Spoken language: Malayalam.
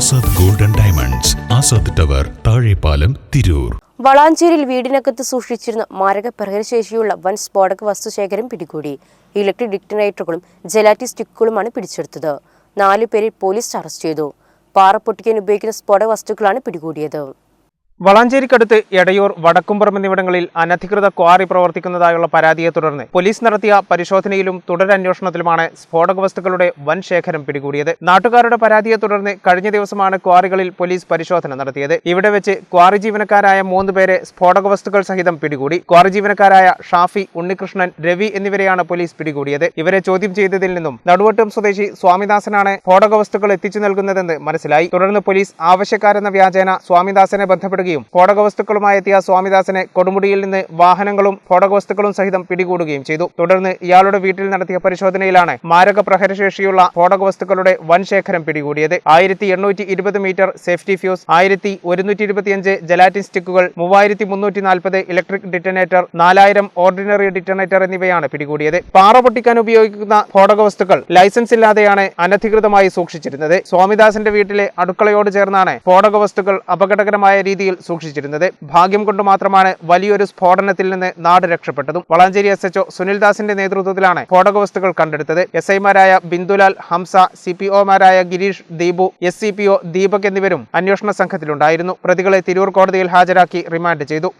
Azad golden diamonds Azad tower Thazhepalam Tirur. വളാഞ്ചേരിയിൽ വീടിനകത്ത് സൂക്ഷിച്ചിരുന്ന മാരക പ്രഹരശേഷിയുള്ള വൻ സ്ഫോടക വസ്തുശേഖരം പിടികൂടി. ഇലക്ട്രിക് ഡിറ്റനേറ്ററുകളും ജലാറ്റി സ്റ്റിക്കുകളുമാണ് പിടിച്ചെടുത്തത്. നാലു പേരെ പോലീസ് അറസ്റ്റ് ചെയ്തു. പാറ പൊട്ടിക്കാൻ ഉപയോഗിക്കുന്ന സ്ഫോടക വസ്തുക്കളാണ് പിടികൂടിയത്. വളാഞ്ചേരിക്കടുത്ത് എടയൂർ വടക്കുംപുറം എന്നിവിടങ്ങളിൽ അനധികൃത ക്വാറി പ്രവർത്തിക്കുന്നതായുള്ള പരാതിയെ തുടർന്ന് പോലീസ് നടത്തിയ പരിശോധനയിലും തുടരന്വേഷണത്തിലുമാണ് സ്ഫോടക വസ്തുക്കളുടെ വൻ ശേഖരം പിടികൂടിയത്. നാട്ടുകാരുടെ പരാതിയെ തുടർന്ന് കഴിഞ്ഞ ദിവസമാണ് ക്വാറികളിൽ പോലീസ് പരിശോധന നടത്തിയത്. ഇവിടെ വെച്ച് ക്വാറി ജീവനക്കാരായ മൂന്ന് പേരെ സ്ഫോടക വസ്തുക്കൾ സഹിതം പിടികൂടി. ക്വാറി ജീവനക്കാരായ ഷാഫി ഉണ്ണികൃഷ്ണൻ രവി എന്നിവരെയാണ് പോലീസ് പിടികൂടിയത്. ഇവരെ ചോദ്യം ചെയ്തതിൽ നിന്നും നടുവട്ടം സ്വദേശി സ്വാമിദാസനാണ് സ്ഫോടക വസ്തുക്കൾ എത്തിച്ചു നൽകുന്നതെന്ന് മനസ്സിലായി. തുടർന്ന് പോലീസ് ആവശ്യക്കാരെന്ന വ്യാജേന സ്വാമിദാസനെ ബന്ധപ്പെടുകയും സ്ഫോടക വസ്തുക്കളുമായി എത്തിയ സ്വാമിദാസനെ കൊടുമുടിയിൽ നിന്ന് വാഹനങ്ങളും സ്ഫോടക വസ്തുക്കളും സഹിതം പിടികൂടുകയും ചെയ്തു. തുടർന്ന് ഇയാളുടെ വീട്ടിൽ നടത്തിയ പരിശോധനയിലാണ് മാരക പ്രഹരശേഷിയുള്ള സ്ഫോടക വസ്തുക്കളുടെ വൻ ശേഖരം പിടികൂടിയത്. ആയിരത്തി എണ്ണൂറ്റി ഇരുപത് മീറ്റർ സേഫ്റ്റി ഫ്യൂസ് ആയിരത്തി ഒരുന്നൂറ്റി ഇരുപത്തിയഞ്ച് ജലാറ്റിൻ സ്റ്റിക്കുകൾ മൂവായിരത്തി മുന്നൂറ്റി നാൽപ്പത് ഇലക്ട്രിക് ഡിറ്റനേറ്റർ നാലായിരം ഓർഡിനറി ഡിറ്റനേറ്റർ എന്നിവയാണ് പിടികൂടിയത്. പാറ പൊട്ടിക്കാൻ ഉപയോഗിക്കുന്ന സ്ഫോടക വസ്തുക്കൾ ലൈസൻസ് ഇല്ലാതെയാണ് അനധികൃതമായി സൂക്ഷിച്ചിരുന്നത്. സ്വാമിദാസന്റെ വീട്ടിലെ അടുക്കളയോട് ചേർന്നാണ് സ്ഫോടക വസ്തുക്കൾ അപകടകരമായ രീതിയിൽ സൂക്ഷിച്ചിരുന്നത്. ഭാഗ്യം കൊണ്ട് മാത്രമാണ് വലിയൊരു സ്ഫോടനത്തിൽ നിന്ന് നാട് രക്ഷപ്പെട്ടതും. വളാഞ്ചേരി എസ് എച്ച്ഒ സുനിൽദാസിന്റെ നേതൃത്വത്തിലാണ് സ്ഫോടക വസ്തുക്കൾ കണ്ടെടുത്തത്. എസ് ഐമാരായ Bindulal Hamsa C P ഒമാരായ Girish Deepu S C P O Deepak എന്നിവരും അന്വേഷണ സംഘത്തിലുണ്ടായിരുന്നു. പ്രതികളെ തിരൂർ കോടതിയിൽ ഹാജരാക്കി റിമാൻഡ് ചെയ്തു.